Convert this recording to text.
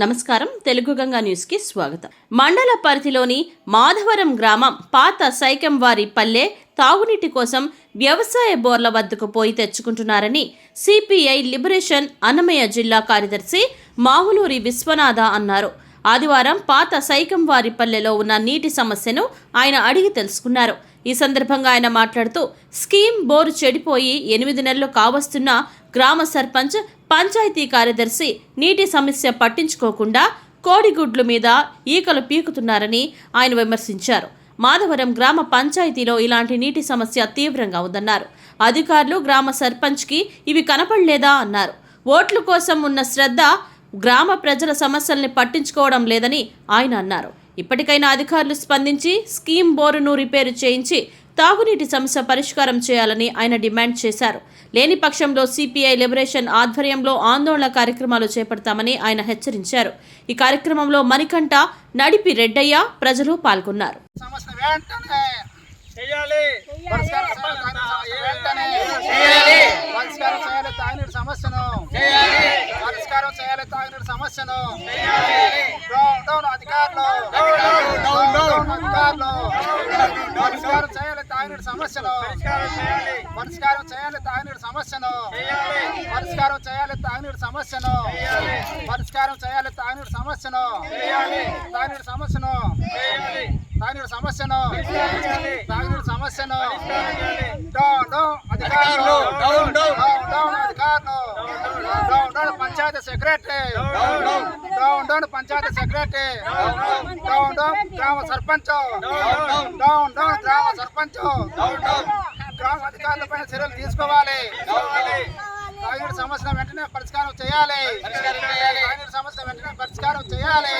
నమస్కారం. తెలుగు గంగా న్యూస్కి స్వాగతం. మండల పరిధిలోని మాధవరం గ్రామం పాత సైకంవారి పల్లె తాగునీటి కోసం వ్యవసాయ బోర్ల వద్దకు పోయి తెచ్చుకుంటున్నారని సిపిఐ లిబరేషన్ అన్నమయ్య జిల్లా కార్యదర్శి మావులూరి విశ్వనాథ అన్నారు. ఆదివారం పాత సైకంవారి పల్లెలో ఉన్న నీటి సమస్యను ఆయన అడిగి తెలుసుకున్నారు. ఈ సందర్భంగా ఆయన మాట్లాడుతూ స్కీమ్ బోరు చెడిపోయి ఎనిమిది నెలలు కావస్తున్న గ్రామ సర్పంచ్ పంచాయతీ కార్యదర్శి నీటి సమస్య పట్టించుకోకుండా కోడిగుడ్లు మీద ఈకలు పీకుతున్నారని ఆయన విమర్శించారు. మాధవరం గ్రామ పంచాయతీలో ఇలాంటి నీటి సమస్య తీవ్రంగా ఉందన్నారు. అధికారులు గ్రామ సర్పంచ్కి ఇవి కనపడలేదా అన్నారు. ఓట్ల కోసం ఉన్న శ్రద్ధ గ్రామ ప్రజల సమస్యల్ని పట్టించుకోవడం లేదని ఆయన అన్నారు. ఇప్పటికైనా అధికారులు స్పందించి స్కీమ్ బోరును రిపేరు చేయించి తాగునీటి సమస్య పరిష్కారం చేయాలని ఆయన డిమాండ్ చేశారు. లేని పక్షంలో సిపిఐ లిబరేషన్ ఆధ్వర్యంలో ఆందోళన కార్యక్రమాలు చేపడతామని ఆయన హెచ్చరించారు. ఈ కార్యక్రమంలో మణికంఠ నడిపి రెడ్డయ్య ప్రజలు పాల్గొన్నారు. సమస్య వెంటనే చేయాలి. పరిష్కారం చేయాలి. వెంటనే చేయాలి. పరిష్కారం చేయాలి తాగినీటి సమస్యను. చేయాలి. పరిష్కారం చేయాలి తాగినీటి సమస్యను. చేయాలి. డౌన్ డౌన్ అధికారులు డౌన్ డౌన్ డౌన్ డౌన్. అధికారులు పరిష్కారం చేయాలి తాగినీటి సమస్యను. పరిష్కారం చేయాలి. తాగినీటి సమస్యను. పరిష్కారం చేయాలి తాగినీటి సమస్యను. పరిష్కారం చేయాలి తాగినీటి సమస్యను. తాగినీటి సమస్యను. తాగినీటి సమస్యను. తాగినీటి సమస్యను. అధికారులు. అధికారులు. డౌన్ డౌన్ పంచాయతీ సెక్రటరీ. డౌన్ డౌన్ పంచాయతీ సెక్రటరీ. Down down. గ్రామ సర్పంచ్ డౌన్ డౌన్. గ్రామ సర్పంచ్. గ్రామ అధికారులపైన చర్యలు తీసుకోవాలి. తాగినీటి సమస్యను వెంటనే పరిష్కారం చేయాలి పరిష్కారం చేయాలి. తాగినీటి సమస్య వెంటనే పరిష్కారం చేయాలి